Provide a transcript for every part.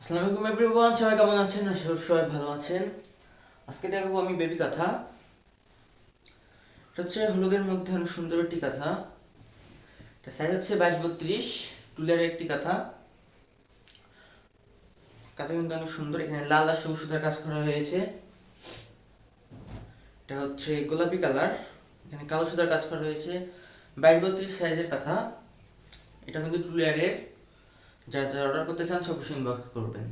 আসসালামু আলাইকুম এভরিওয়ান সবাই কেমন আছেন? সবাই ভালো আছেন। আজকে দেখাবো আমি বেবি কাঁথা। এটা হচ্ছে হলুদের মধ্যে অনেক সুন্দর একটি কাঁথা। এটা সাইজ হচ্ছে বাইশ বত্রিশ, টুলের একটি কাঁথা। কাঁথা কিন্তু অনেক সুন্দর, এখানে লাল আর সবুজ সুতার কাজ করা হয়েছে। এটা হচ্ছে গোলাপি কালার, এখানে কালো সুতার কাজ করা হয়েছে। বাইশ বত্রিশ সাইজের কাঁথা। এটা কিন্তু টুলেয়ারের যারা যারা অর্ডার করতে চান সব কিছু ইনবক্স করবেন।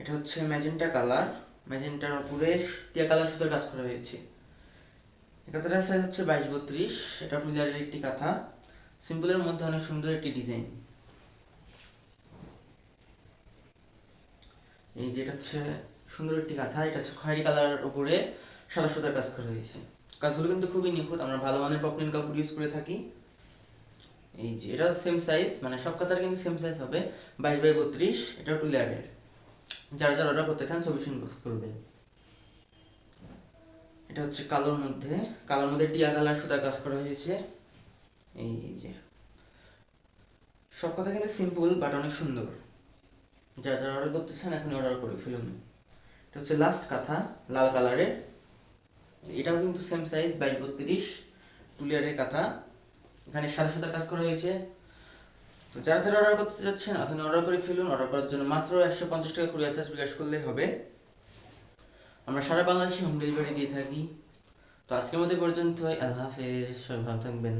এটা হচ্ছে ম্যাজেন্টা কালার ম্যাজেন্টার উপরে টিয়া কালার সুতার কাজ করা হয়েছে। কাঁথাটার সাইজ হচ্ছে বাইশ বত্রিশ। এটা টুইলারের একটি কাঁথা। সিম্পলের মধ্যে অনেক সুন্দর একটি ডিজাইন এই যেটা হচ্ছে সুন্দর একটি কাঁথা। এটা হচ্ছে খয়েরি কালার উপরে সাদা সুতার কাজ করা হয়েছে। কাজগুলো কিন্তু খুবই নিখুঁত। আমরা ভালো মানের পপলিন কাপড় ইউজ করে থাকি। এই যে এটা সেম সাইজ মানে সব কাতার কিন্তু সেম সাইজ হবে। বাইশ বাই বত্রিশ এটা টু লেয়ারের যারা যারা অর্ডার করতে চান, ছবি ইনবক্স করবেন এটা হচ্ছে কালোর মধ্যে। কালোর মধ্যে টিয়া কালার সুতা কাজ করা হয়েছে। এই যে। সব কথা কিন্তু সিম্পল বাট অনেক সুন্দর। যারা যারা অর্ডার করতে চান এখন অর্ডার করে ফেলুন। এটা হচ্ছে লাস্ট কাঁথা, লাল কালারের। এটাও কিন্তু সেম সাইজ বাইশ বত্রিশ টু লেয়ারের কাঁথা। এখানে সাদা সাদা কাজ করা হয়েছে। তো যারা যারা অর্ডার করতে চাচ্ছেন এখানে অর্ডার করে ফেলুন। অর্ডার করার জন্য মাত্র একশো পঞ্চাশ টাকা কুড়ি চার্জ বিকাশ করলেই হবে। আমরা সারা বাংলাদেশে হোম ডেলিভারি দিয়ে থাকি। তো আজকের মধ্যে পর্যন্ত আল্লাহ হাফেজ। সবাই ভালো থাকবেন।